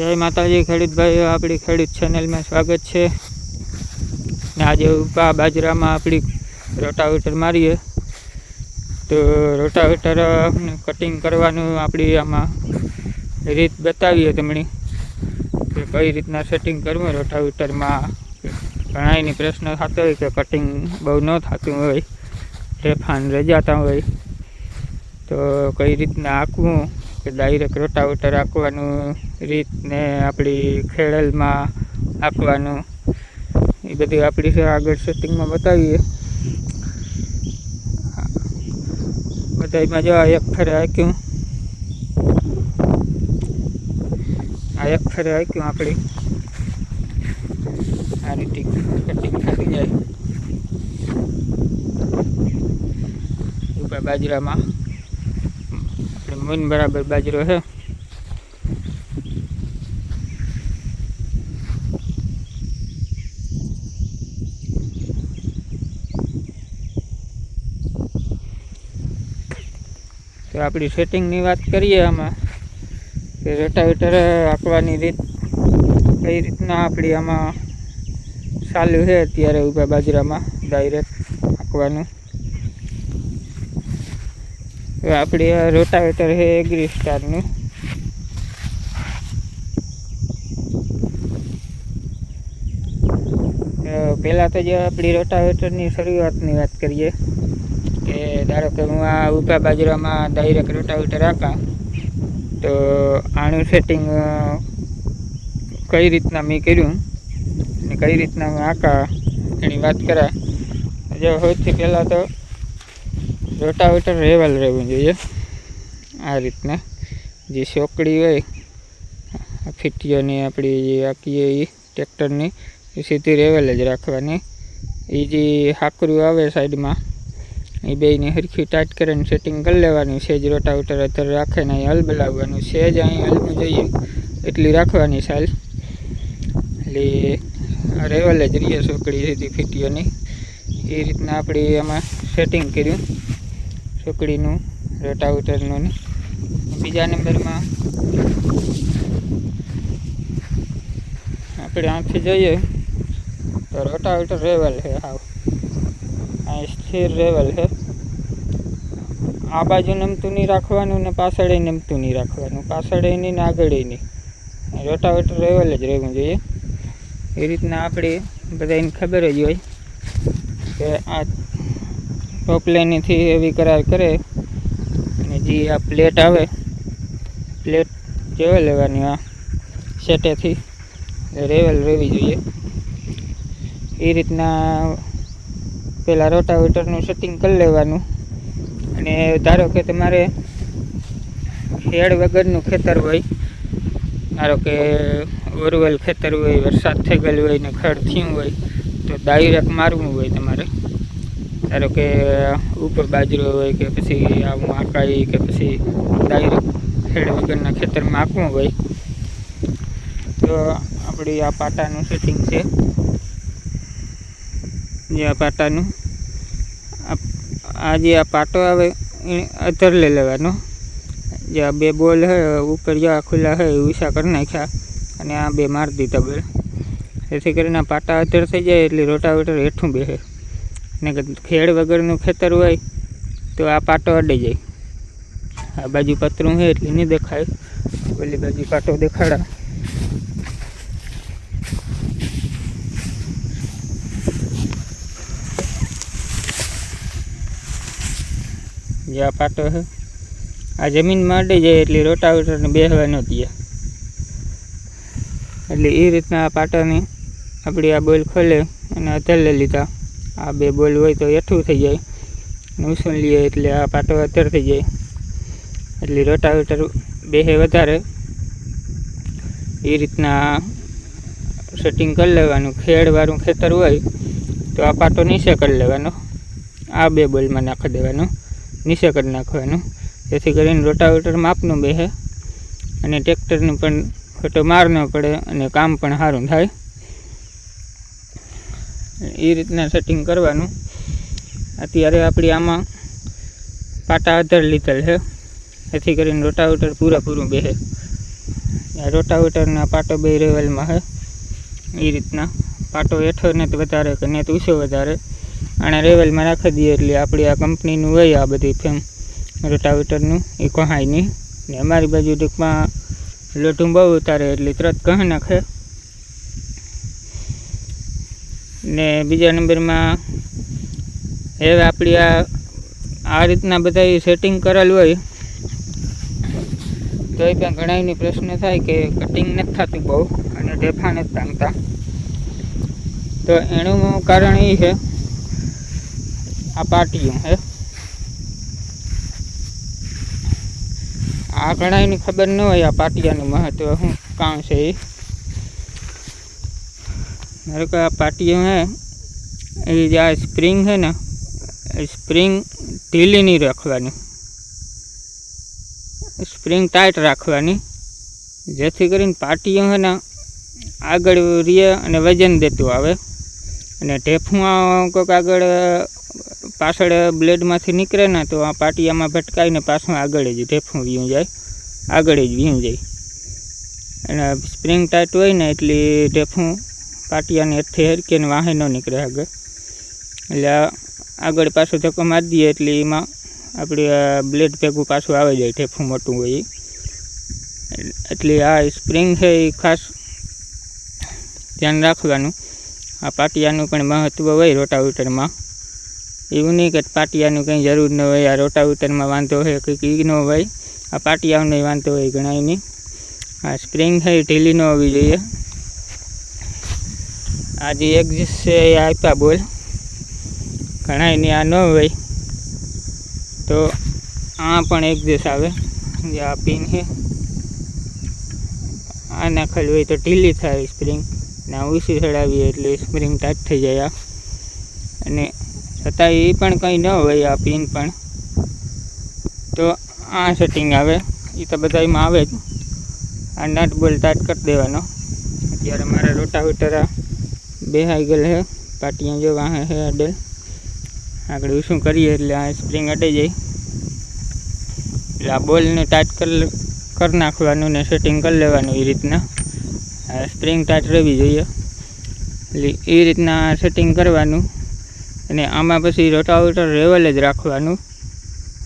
જય માતાજી, ખેડૂત ભાઈઓ, આપણી ખેડૂત ચેનલમાં સ્વાગત છે. ને આજે ઉપા બાજરામાં આપણી રોટાવેટર મારીએ. તો રોટાવેટર કટિંગ કરવાનું આપણી આમાં રીત બતાવીએ તમને કે કઈ રીતના સેટિંગ કરવું રોટાવેટરમાં. ઘણાયની પ્રશ્ન થતો હોય કે કટિંગ બહુ ન થતું હોય રેફાન રજાતા હોય, તો કઈ રીતના આંકવું કે ડાયરેક્ટ રોટાવેટર આંકવાનું રીતને આપણી ખેડલમાં આંકવાનું એ બધી આપણી આગળ સેટિંગમાં બતાવીએ. બધામાં જો આ એક ફરે આંક્યું. આ એક ફરે આંક્યું આપણી. આ રીતે કટિંગ થઈ જાય. બાજરામાં. મૂન બરાબર બાજરો છે તો આપણી સેટિંગની વાત કરીએ આમાં, કે રોટાવેટર આંકવાની રીત, કઈ રીતના આપણી આમાં ચાલુ છે અત્યારે ઊભા બાજરામાં ડાયરેક્ટ આંકવાનું તો આપણી આ રોટાવેટર છે એગ્રી સ્ટારનું પહેલાં તો જે આપણી રોટાવેટરની શરૂઆતની વાત કરીએ, કે ધારો કે હું આ ઊભા બાજરામાં ડાયરેક્ટ રોટાવેટર આંકા તો આનું સેટિંગ કઈ રીતના મેં કર્યું ને કઈ રીતના હું આંકા એની વાત કરા. જો સૌથી પહેલાં તો રોટાવેટર રેવાલ રહેવું જોઈએ. આ રીતના જે ચોકડી હોય ફીટીઓની આપણી જે આખીએ એ ટ્રેક્ટરની, એ સીધી રેવેલ જ રાખવાની. એ જે હાકરું આવે સાઈડમાં એ બેની હરખી ટાઈટ કરીને સેટિંગ કરી લેવાનું. સેજ રોટાવેટર અત્યારે રાખે ને અહીં હલ બોલાવવાનું સેજ અહીં હલવું જોઈએ. એટલી રાખવાની સાલ એટલે રેવલ જ રહીએ ચોકડી સીધી ફીટીઓની એ રીતના આપણે એમાં સેટિંગ કર્યું. ચોકડીનું રોટાવેટરનું બીજા નંબરમાં આપણે આથી જોઈએ તો રોટાવેટર રેવલ છે હાવ. આ સ્થિર રેવલ છે આ બાજુ નમતું નહીં રાખવાનું ને પાછળ નમતું નહીં રાખવાનું. પાછળ નહીં ને આગળ નહીં. રોટાવેટર રેવલ જ રહેવું જોઈએ. એ રીતના આપણે બધાને ખબર જ હોય કે આ ટોપ એવી કરાર કરે અને જે આ પ્લેટ આવે પ્લેટ જોઈ લેવાની આ સેટેથી રેવલ રહેવી જોઈએ. એ રીતના પહેલાં રોટાવેટરનું સેટિંગ કરી લેવાનું. અને ધારો કે તમારે ખેડ વગરનું ખેતર હોય, ધારો કે ઓરવેલ ખેતર હોય, વરસાદ થઈ ગયેલો હોય ને ખડ થયું હોય, તો ડાયરેક્ટ મારવું હોય તમારે. ધારો કે ઉપર બાજરો હોય કે પછી આ મકાઈ કે પછી ડાયરેક્ટ ખેડ વગરના ખેતરમાં આપવું હોય. તો આપણી આ પાટાનું સેટિંગ છે. જે આ પાટાનું. આ- જે આ પાટો આવે, એ અધર લઈ લેવાનો. જે આ બે બોલ હોય ઉપર જે ખુલ્લા હોય ઊંચા કરી નાખ્યા અને આ બે મારી દીધા બે જેથી કરીને પાટા અધર થઈ જાય એટલે રોટાવેટર હેઠું બેસે ને ખેડ વગરનું ખેતર હોય તો આ પાટો અડી જાય. આ બાજુ પતરું છે એટલે નહીં દેખાય. ઓલી બાજુ પાટો દેખાડા. જે આ પાટો છે, આ જમીનમાં અડી જાય એટલે રોટાવેટરને બેસવા ન દે. એટલે એ રીતના આ પાટાની આપણી આ બોલ ખોલે અને અધર લઈ લીધા. આ બે બોલ હોય તો એઠું થઈ જાય. અને લઈએ એટલે આ પાટો અતર થઈ જાય. એટલે રોટાવેટર બેહે વધારે. એ રીતના સેટિંગ કરી લેવાનું. ખેડવાળું ખેતર હોય તો આ પાટો નીચે કરી લેવાનો. આ બે બોલમાં નાખી દેવાનો. નીચે કરી નાખવાનું. જેથી કરીને રોટાવેટર માપનું બેસે અને ટ્રેક્ટરનું પણ ખોટો માર ન પડે અને કામ પણ સારું થાય. એ રીતના સેટિંગ કરવાનું. અત્યારે આપણી આમાં પાટા આધાર લીધેલ છે. એથી કરીને રોટાવેટર પૂરેપૂરું બેસે. આ રોટાવેટરના પાટો બે રેવલમાં છે. એ રીતના પાટો હેઠો ને તો વધારે કે નહીં તો ઊંચો વધારે. અને રેવલમાં રાખી દઈએ એટલે આપણી આ કંપનીનું હોય આ બધી ફેમ રોટાવેટરનું એ કહાય નહીં. ને અમારી બાજુ ટૂંકમાં લોટું બહુ ઉતારે એટલે તરત કહી નાખે. ને બીજા નંબરમાં હવે આપણી આ આ રીતના બધા સેટિંગ કરેલું હોય તો એ પણ ઘણાની પ્રશ્ન થાય કે કટિંગ નથી થતું બહુ અને ઢેફા નથી ટાંગતા. તો એનું કારણ એ છે, આ પાટિયું હે. આ ઘણાયની ખબર ન હોય આ પાટિયાનું મહત્વ શું કામ છે એ. ધારો કે આ પાટીઓ હે, એ જે આ સ્પ્રિંગ છે ને, એ સ્પ્રિંગ ઢીલી નહીં રાખવાની. સ્પ્રિંગ ટાઈટ રાખવાની. જેથી કરીને પાટીઓ છે ને, આગળ રીએ અને વજન દેતું આવે. અને ઢેફું કોઈક આગળ પાછળ બ્લેડમાંથી નીકળે ને, તો આ પાટિયામાં ભટકાઈને પાછું આગળ જ ઢેફું વ્યું જાય. આગળ જ વ્યું જાય. અને સ્પ્રિંગ ટાઈટ હોય ને, એટલી ઢેફું પાટિયાને હેઠે ને વાહે ન નીકળે આગળ. એટલે આગળ પાછું ધક્કો મારી દઈએ એટલે એમાં આપણે બ્લેડ ભેગું પાછું આવી જાય ઠેફું મોટું હોય. એટલે આ સ્પ્રિંગ છે એ ખાસ ધ્યાન રાખવાનું. આ પાટિયાનું પણ મહત્ત્વ હોય રોટાવીટરમાં. એવું નહીં કે પાટિયાનું કંઈ જરૂર ન હોય, આ રોટાવીટરમાં વાંધો હોય કંઈક ઈ ન હોય. આ પાટિયાઓને વાંધો હોય ઘણા નહીં. આ સ્પ્રિંગ છે ઢીલી ન હોવી જોઈએ. આ જે એક્ઝિસ્ટ છે, એ આપ્યા બોલ. ઘણા એની આ ન હોય. તો આ પણ એક્ઝિસ્ટ આવે. જે આ પિન છે. આ નાખેલું હોય તો ઢીલી થાય સ્પ્રિંગ ને આ ઉસી ચડાવીએ એટલે સ્પ્રિંગ ટાઈટ થઈ જાય આ. અને છતાં એ પણ કંઈ ન હોય આ પિન પણ. તો આ સેટિંગ આવે. એ તો બધામાં આવે જ. આ નટ બોલ ટાઈટ કરી દેવાનો. અત્યારે મારા રોટાવેટર બેહાઈ ગયેલ છે પાટિયા જો વાહે છે અડેલ આગળ શું કરીએ એટલે આ સ્પ્રિંગ અટી જાય. એટલે આ બોલને ટાઈટ કરી નાખવાનું ને સેટિંગ કરી લેવાનું એ રીતના. આ સ્પ્રિંગ ટાઈટ રહેવી જોઈએ. એટલે એ રીતના સેટિંગ કરવાનું. અને આમાં પછી રોટાવેટર રેવલ જ રાખવાનું.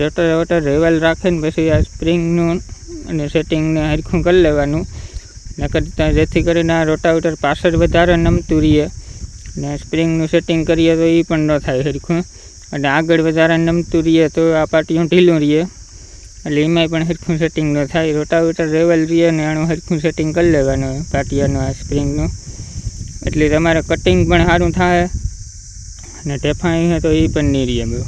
રોટાવેટર રેવલ રાખીને પછી આ સ્પ્રિંગનું અને સેટિંગને હરખું કરી લેવાનું. નકર જેથી કરીને આ રોટાવેટર પાછળ વધારે નમતું રહીએ ને સ્પ્રિંગનું સેટિંગ કરીએ તો એ પણ ન થાય હરખું અને આગળ વધારે નમતું રહીએ તો આ પાટિયું ઢીલું રહીએ. એટલે એમાંય પણ હરખું સેટિંગ ન થાય. રોટાવેટર રેવલ રહીએ ને એનું હરખું સેટિંગ કરી લેવાનું પાટિયાનું, આ સ્પ્રિંગનું. એટલે તમારે કટિંગ પણ સારું થાય અને ટેફા છે તો એ પણ નહીં રહીએ બહુ.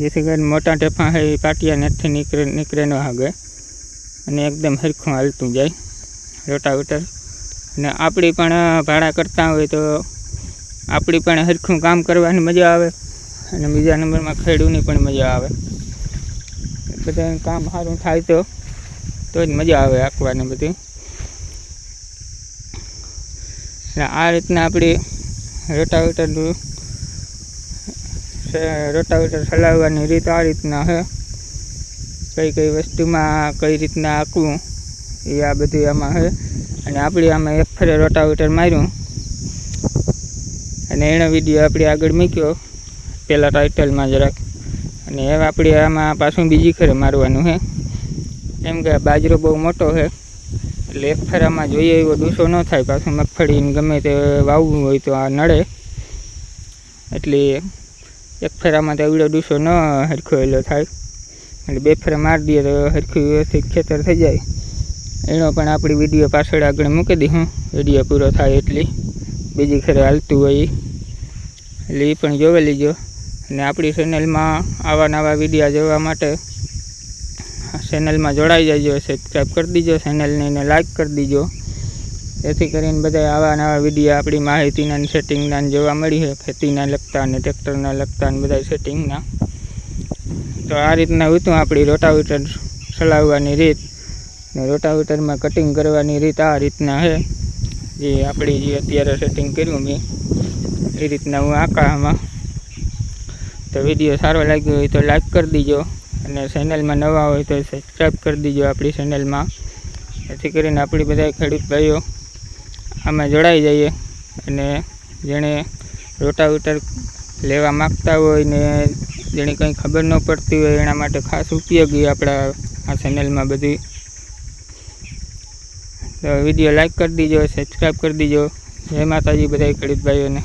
જેથી કરીને મોટા ટેફા છે એ પાટિયા નથી નીકળે નીકળે ન હાગે અને એકદમ હરખું હાલતું જાય રોટાવેટર. અને આપણી પણ ભાડા કરતા હોય તો આપણી પણ હરખું કામ કરવાની મજા આવે અને બીજા નંબરમાં ખેડૂની પણ મજા આવે. બધાને કામ સારું થાય તો તો જ મજા આવે આંકવાની બધી. અને આ રીતના આપણી રોટાવેટરનું રોટાવેટર ચલાવવાની રીત આ રીતના છે. કઈ કઈ વસ્તુમાં કઈ રીતના આંકવું એ આ બધું આમાં છે અને આપણે આમાં એક ફરે રોટાવેટર માર્યું. અને એનો વીડિયો આપણે આગળ મૂક્યો. પહેલાં ટાઇટલમાં જરાક અને હવે આપણે આમાં પાછું બીજી ખરે મારવાનું છે કેમ કે બાજરો બહુ મોટો છે એટલે એક ફેરામાં જોઈએ એવો ડૂસો ન થાય પાછું મગફળીને ગમે તે વાવવું હોય તો આ નડે. એટલે એક ફેરામાં તો એવડો ડૂસો ન હરખો એલો થાય. એટલે બે ફેરા મારી દઈએ તો હરખું વ્યવસ્થિત ખેતર થઈ જાય. એનો પણ આપણી વીડિયો પાછળ આગળ મૂકી દઈશું વીડિયો પૂરો થાય એટલી. બીજી ખરે હાલતું હોય. એટલે એ પણ જોવે લીજો. અને આપણી ચેનલમાં આવા નવા વિડીયા જોવા માટે ચેનલમાં જોડાઈ જજો સબસ્ક્રાઈબ કરી દીજો ચેનલને એને લાઈક કરી દીજો. જેથી કરીને બધા આવા નવા વીડિયો આપણી માહિતીના સેટિંગના જોવા મળી છે ખેતીના લગતા અને ટ્રેક્ટરના લગતા અને બધા સેટિંગના તો આ રીતના હતું આપણી રોટાવેટર ચલાવવાની રીત ને રોટાવેટરમાં કટિંગ કરવાની રીત આ રીતના છે. જે આપણી જે અત્યારે સેટિંગ કર્યું મેં, એ રીતના હું આકામાં તો વીડિયો સારો લાગ્યો હોય તો લાઈક કરી દીજો અને ચેનલમાં નવા હોય તો સબસ્ક્રાઈબ કરી દીજો આપણી ચેનલમાં જેથી કરીને આપણી બધા ખેડૂત ભાઈઓ આમાં જોડાઈ જઈએ અને જેણે રોટાવેટર લેવા માગતા હોય ને જેને કંઈ ખબર ન પડતી હોય એના માટે ખાસ ઉપયોગી આપણા આ ચેનલમાં બધી તો વીડિયો લાઈક કરી દીજો સબસ્ક્રાઈબ કરી દીજો. જય માતાજી બધા ખેડૂત ભાઈઓને.